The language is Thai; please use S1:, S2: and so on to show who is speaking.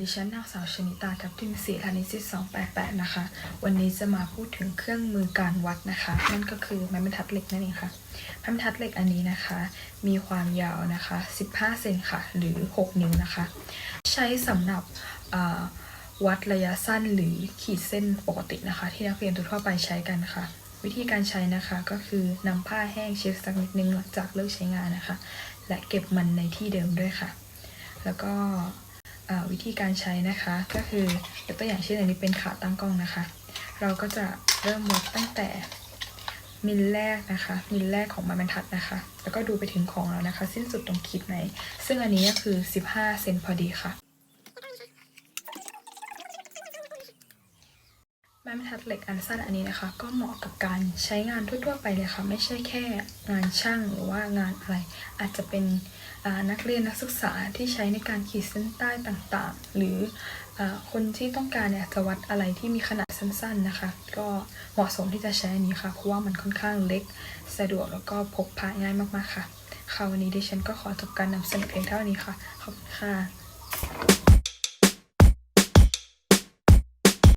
S1: ดิฉันนางสาวชนิตาทับทิมศรีธานิสิต288 นะคะ วันนี้จะมาพูดถึงเครื่องมือการวัดนะคะ นั่นก็คือไม้บรรทัดเหล็กนั่นเองค่ะ ไม้บรรทัดเหล็กอันนี้นะคะ มีความยาวนะคะ 15 เซนค่ะ หรือ 6 นิ้วนะคะ ใช้สำหรับวัดระยะสั้นหรือขีดเส้นปกตินะคะ ที่นักเรียนทั่วไปใช้กันค่ะวิธีการใช้นะคะก็คือนำผ้าแห้งเช็ดสักนิดนึงหลังจากเลิกใช้งานนะคะ และเก็บมันในที่เดิมด้วยค่ะ แล้วก็ วิธีการใช้นะคะ ก็คือยกตัวอย่างเช่นอันนี้เป็นขาตั้งกล้องนะคะ เราก็จะเริ่มวัดตั้งแต่มิลแรกนะคะ มิลแรกของไม้บรรทัดนะคะ แล้วก็ดูไปถึงของเรานะคะ สิ้นสุดตรงคิดไหน ซึ่งอันนี้ก็คือ 15 เซนพอดีค่ะ ไม้บรรทัดเหล็กอันสั้นอันนี้นะคะ ก็เหมาะกับการใช้งานทั่วๆไปเลยค่ะ ไม่ใช่แค่งานช่างหรือว่างานอะไร อาจจะเป็นนักเรียนนักศึกษาที่ใช้ในการขีดเส้นใต้ต่างๆ หรืออคนที่ต้องการเนี่ยจะวัดอะไรที่มีขนาดสั้นๆนะคะ ก็เหมาะสมที่จะใช้อันนี้ค่ะ เพราะว่ามันค่อนข้างเล็กสะดวกแล้วก็พกพาง่ายมากๆค่ะค่ะวันนี้ดิฉันก็ขอจบการนำเสนอเพียงเท่านี้ค่ะขอบคุณค่ะ